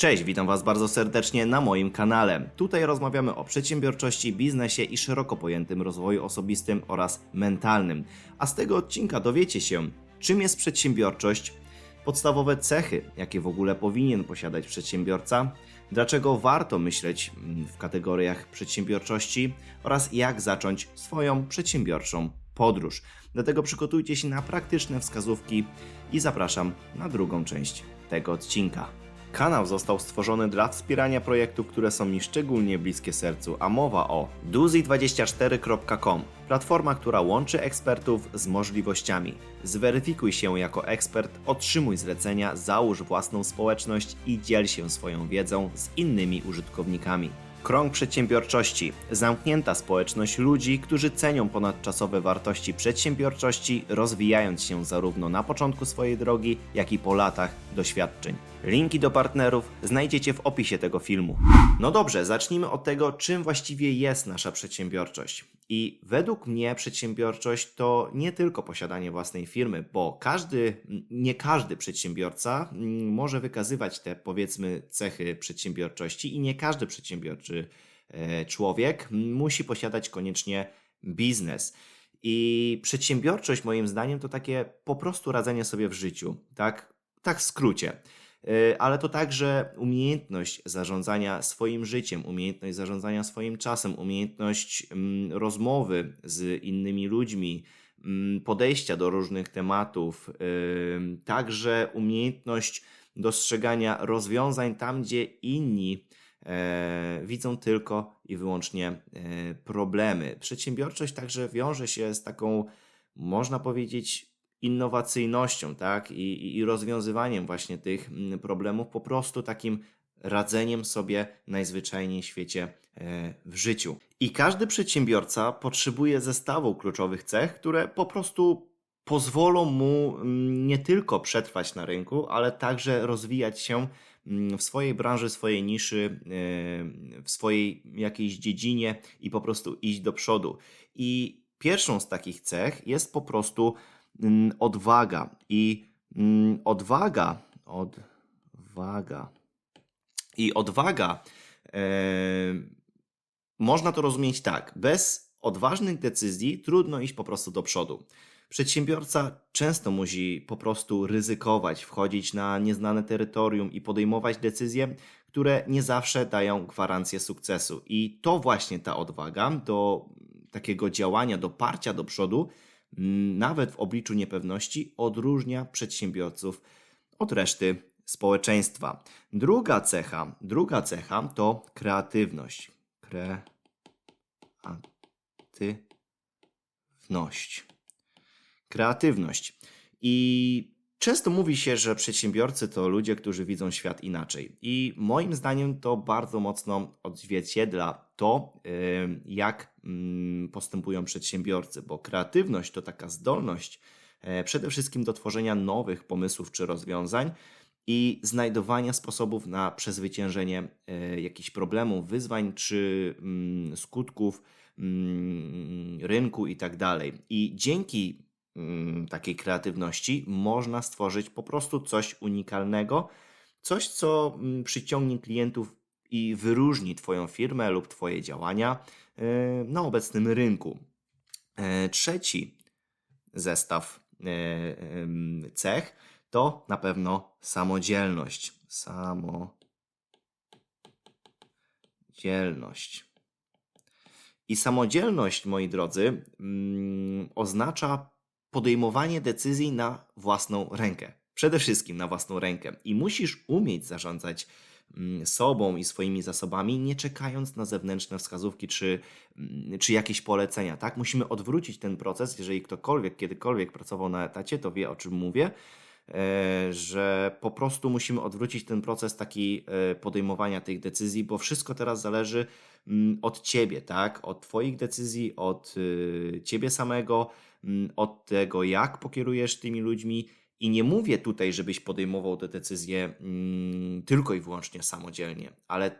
Cześć, witam Was bardzo serdecznie na moim kanale. Tutaj rozmawiamy o przedsiębiorczości, biznesie i szeroko pojętym rozwoju osobistym oraz mentalnym. A z tego odcinka dowiecie się, czym jest przedsiębiorczość, podstawowe cechy, jakie w ogóle powinien posiadać przedsiębiorca, dlaczego warto myśleć w kategoriach przedsiębiorczości oraz jak zacząć swoją przedsiębiorczą podróż. Dlatego przygotujcie się na praktyczne wskazówki i zapraszam na drugą część tego odcinka. Kanał został stworzony dla wspierania projektów, które są mi szczególnie bliskie sercu, a mowa o duzi24.com, platforma, która łączy ekspertów z możliwościami. Zweryfikuj się jako ekspert, otrzymuj zlecenia, załóż własną społeczność i dziel się swoją wiedzą z innymi użytkownikami. Krąg przedsiębiorczości. Zamknięta społeczność ludzi, którzy cenią ponadczasowe wartości przedsiębiorczości, rozwijając się zarówno na początku swojej drogi, jak i po latach doświadczeń. Linki do partnerów znajdziecie w opisie tego filmu. No dobrze, zacznijmy od tego, czym właściwie jest nasza przedsiębiorczość. I według mnie przedsiębiorczość to nie tylko posiadanie własnej firmy, bo każdy, nie każdy przedsiębiorca mm, może wykazywać te powiedzmy cechy przedsiębiorczości i nie każdy przedsiębiorczy e, człowiek musi posiadać koniecznie biznes. I przedsiębiorczość moim zdaniem to takie po prostu radzenie sobie w życiu, tak? Tak w skrócie. E, ale to także umiejętność zarządzania swoim życiem, umiejętność zarządzania swoim czasem, umiejętność mm, rozmowy z innymi ludźmi, mm, podejścia do różnych tematów, y, także umiejętność dostrzegania rozwiązań tam, gdzie inni e, widzą tylko i wyłącznie e, problemy. Przedsiębiorczość także wiąże się z taką, można powiedzieć, innowacyjnością, tak, I, i- rozwiązywaniem właśnie tych mm, problemów, po prostu takim radzeniem sobie najzwyczajniej w świecie e, w życiu. I każdy przedsiębiorca potrzebuje zestawu kluczowych cech, które po prostu pozwolą mu mm, nie tylko przetrwać na rynku, ale także rozwijać się mm, w swojej branży, swojej niszy, e, w swojej jakiejś dziedzinie i po prostu iść do przodu. I pierwszą z takich cech jest po prostu odwaga. I mm, odwaga, odwaga. I odwaga e, można to rozumieć tak. Bez odważnych decyzji trudno iść po prostu do przodu. Przedsiębiorca często musi po prostu ryzykować, wchodzić na nieznane terytorium i podejmować decyzje, które nie zawsze dają gwarancję sukcesu. I to właśnie ta odwaga do takiego działania, do parcia do przodu, nawet w obliczu niepewności, odróżnia przedsiębiorców od reszty społeczeństwa. Druga cecha, druga cecha to kreatywność. Kreatywność. Kreatywność. I często mówi się, że przedsiębiorcy to ludzie, którzy widzą świat inaczej. I moim zdaniem to bardzo mocno odzwierciedla to, jak mm, postępują przedsiębiorcy, bo kreatywność to taka zdolność e, przede wszystkim do tworzenia nowych pomysłów czy rozwiązań i znajdowania sposobów na przezwyciężenie e, jakichś problemów, wyzwań czy mm, skutków mm, rynku i tak. I dzięki takiej kreatywności można stworzyć po prostu coś unikalnego, coś, co mm, przyciągnie klientów i wyróżni Twoją firmę lub Twoje działania e, na obecnym rynku. E, Trzeci zestaw e, cech to na pewno samodzielność. Samodzielność. I samodzielność, moi drodzy, mm, oznacza podejmowanie decyzji na własną rękę. Przede wszystkim na własną rękę. I musisz umieć zarządzać mm, sobą i swoimi zasobami, nie czekając na zewnętrzne wskazówki czy, mm, czy jakieś polecenia. Tak? Musimy odwrócić ten proces. Jeżeli ktokolwiek kiedykolwiek pracował na etacie, to wie o czym mówię e, że po prostu musimy odwrócić ten proces taki e, podejmowania tych decyzji, bo wszystko teraz zależy mm, od ciebie, tak? Od twoich decyzji, od y, ciebie samego, od tego, jak pokierujesz tymi ludźmi. I nie mówię tutaj, żebyś podejmował te decyzje tylko i wyłącznie samodzielnie, ale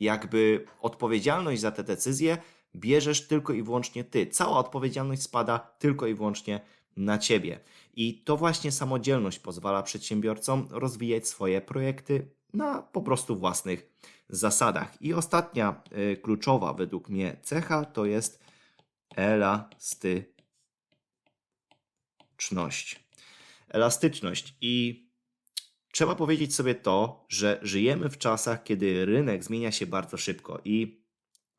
jakby odpowiedzialność za te decyzje bierzesz tylko i wyłącznie ty. Cała odpowiedzialność spada tylko i wyłącznie na ciebie. I to właśnie samodzielność pozwala przedsiębiorcom rozwijać swoje projekty na po prostu własnych zasadach. I ostatnia y, kluczowa według mnie cecha to jest elastyczność. Elastyczność. I trzeba powiedzieć sobie to, że żyjemy w czasach, kiedy rynek zmienia się bardzo szybko. I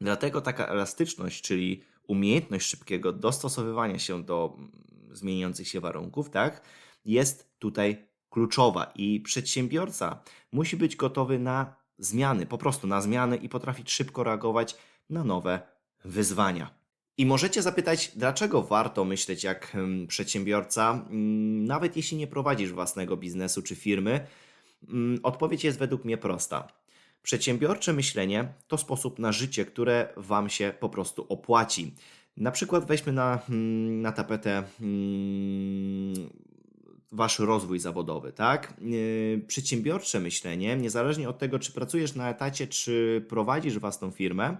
dlatego taka elastyczność, czyli umiejętność szybkiego dostosowywania się do mm, zmieniających się warunków, tak, jest tutaj kluczowa. I przedsiębiorca musi być gotowy na zmiany, po prostu na zmiany i potrafić szybko reagować na nowe wyzwania. I możecie zapytać, dlaczego warto myśleć jak mm, przedsiębiorca, mm, nawet jeśli nie prowadzisz własnego biznesu czy firmy? Mm, Odpowiedź jest według mnie prosta. Przedsiębiorcze myślenie to sposób na życie, które Wam się po prostu opłaci. Na przykład weźmy na, mm, na tapetę mm, Wasz rozwój zawodowy, tak? Yy, Przedsiębiorcze myślenie, niezależnie od tego, czy pracujesz na etacie, czy prowadzisz własną firmę,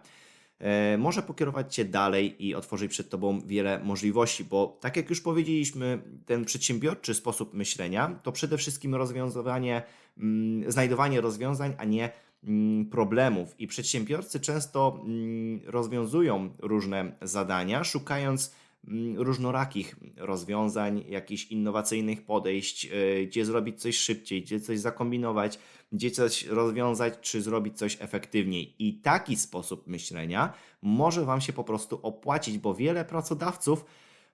może pokierować Cię dalej i otworzyć przed Tobą wiele możliwości, bo tak jak już powiedzieliśmy, ten przedsiębiorczy sposób myślenia to przede wszystkim rozwiązywanie, mm, znajdowanie rozwiązań, a nie mm, problemów. I przedsiębiorcy często mm, rozwiązują różne zadania, szukając różnorakich rozwiązań, jakichś innowacyjnych podejść, e, gdzie zrobić coś szybciej, gdzie coś zakombinować, gdzie coś rozwiązać, czy zrobić coś efektywniej. I taki sposób myślenia może Wam się po prostu opłacić, bo wiele pracodawców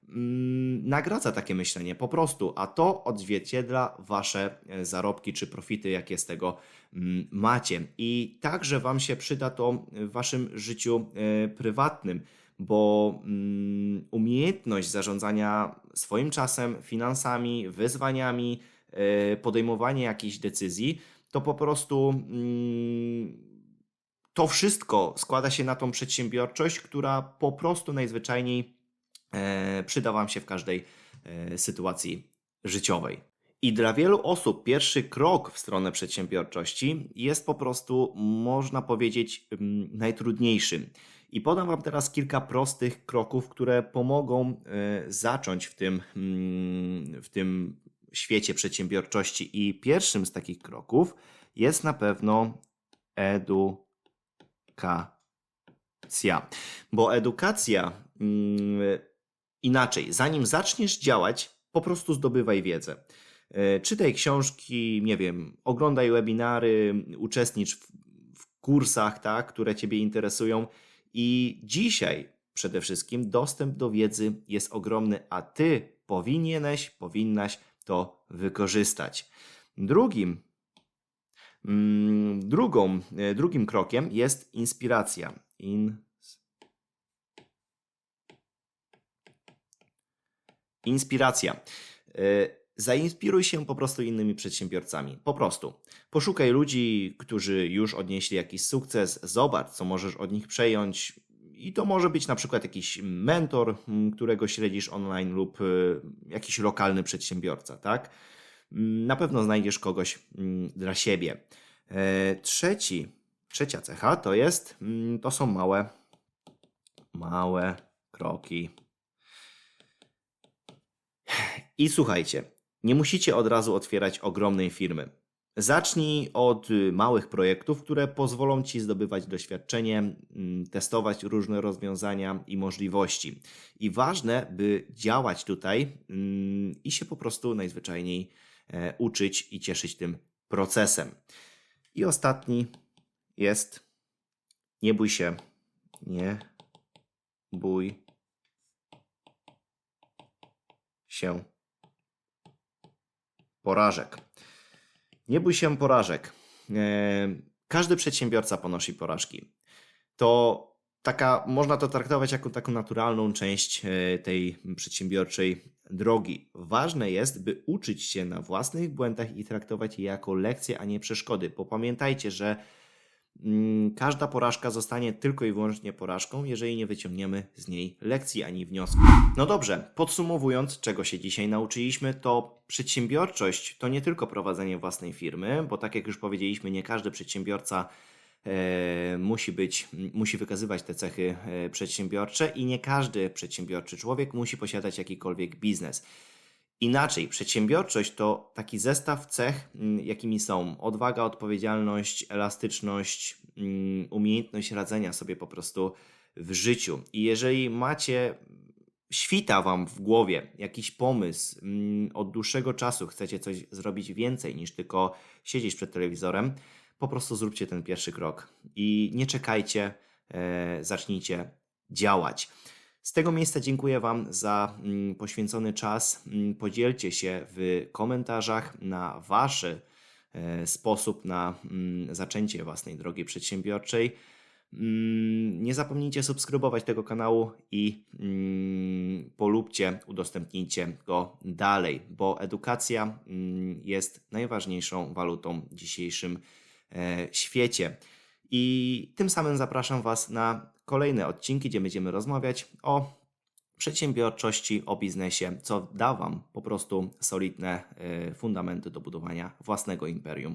mm, nagradza takie myślenie po prostu, a to odzwierciedla Wasze e, zarobki czy profity, jakie z tego mm, macie. I także Wam się przyda to w Waszym życiu e, prywatnym bo mm, umiejętność zarządzania swoim czasem, finansami, wyzwaniami, e, podejmowanie jakichś decyzji, to po prostu mm, to wszystko składa się na tą przedsiębiorczość, która po prostu najzwyczajniej e, przyda Wam się w każdej e, sytuacji życiowej. I dla wielu osób pierwszy krok w stronę przedsiębiorczości jest po prostu, można powiedzieć, mm, najtrudniejszy. I podam Wam teraz kilka prostych kroków, które pomogą e, zacząć w tym, mm, w tym świecie przedsiębiorczości. I pierwszym z takich kroków jest na pewno edukacja. Bo edukacja mm, inaczej, zanim zaczniesz działać, po prostu zdobywaj wiedzę. E, Czytaj książki, nie wiem, oglądaj webinary, uczestnicz w, w kursach, tak, które Ciebie interesują. I dzisiaj przede wszystkim dostęp do wiedzy jest ogromny, a Ty powinieneś, powinnaś to wykorzystać. Drugim, mm, drugą, e, drugim krokiem jest inspiracja. In, inspiracja. Zainspiruj się po prostu innymi przedsiębiorcami. Po prostu. Poszukaj ludzi, którzy już odnieśli jakiś sukces, zobacz, co możesz od nich przejąć. I to może być na przykład jakiś mentor, m, którego śledzisz online, lub y, jakiś lokalny przedsiębiorca, tak? Mm, Na pewno znajdziesz kogoś mm, dla siebie. E, Trzeci, trzecia cecha to jest, mm, to są małe, małe kroki. I słuchajcie, nie musicie od razu otwierać ogromnej firmy. Zacznij od y, małych projektów, które pozwolą Ci zdobywać doświadczenie, mm, testować różne rozwiązania i możliwości. I ważne, by działać tutaj mm, i się po prostu najzwyczajniej e, uczyć i cieszyć tym procesem. I ostatni jest nie bój się, nie bój się porażek. Nie bój się porażek. E, Każdy przedsiębiorca ponosi porażki. To taka, można to traktować jako taką naturalną część e, tej przedsiębiorczej drogi. Ważne jest, by uczyć się na własnych błędach i traktować je jako lekcje, a nie przeszkody. Bo pamiętajcie, że każda porażka zostanie tylko i wyłącznie porażką, jeżeli nie wyciągniemy z niej lekcji ani wniosków. No dobrze, podsumowując, czego się dzisiaj nauczyliśmy, to przedsiębiorczość to nie tylko prowadzenie własnej firmy, bo tak jak już powiedzieliśmy, nie każdy przedsiębiorca e, musi być, musi wykazywać te cechy e, przedsiębiorcze i nie każdy przedsiębiorczy człowiek musi posiadać jakikolwiek biznes. Inaczej, przedsiębiorczość to taki zestaw cech, mm, jakimi są odwaga, odpowiedzialność, elastyczność, mm, umiejętność radzenia sobie po prostu w życiu. I jeżeli macie, świta Wam w głowie jakiś pomysł, mm, od dłuższego czasu chcecie coś zrobić więcej niż tylko siedzieć przed telewizorem, po prostu zróbcie ten pierwszy krok i nie czekajcie, e, zacznijcie działać. Z tego miejsca dziękuję Wam za mm, poświęcony czas. Mm, Podzielcie się w komentarzach na Wasz e, sposób na mm, zaczęcie własnej drogi przedsiębiorczej. Nie zapomnijcie subskrybować tego kanału i polubcie, udostępnijcie go dalej, bo edukacja jest najważniejszą walutą w dzisiejszym e, świecie. I tym samym zapraszam Was na kolejne odcinki, gdzie będziemy rozmawiać o przedsiębiorczości, o biznesie, co da Wam po prostu solidne e, fundamenty do budowania własnego imperium.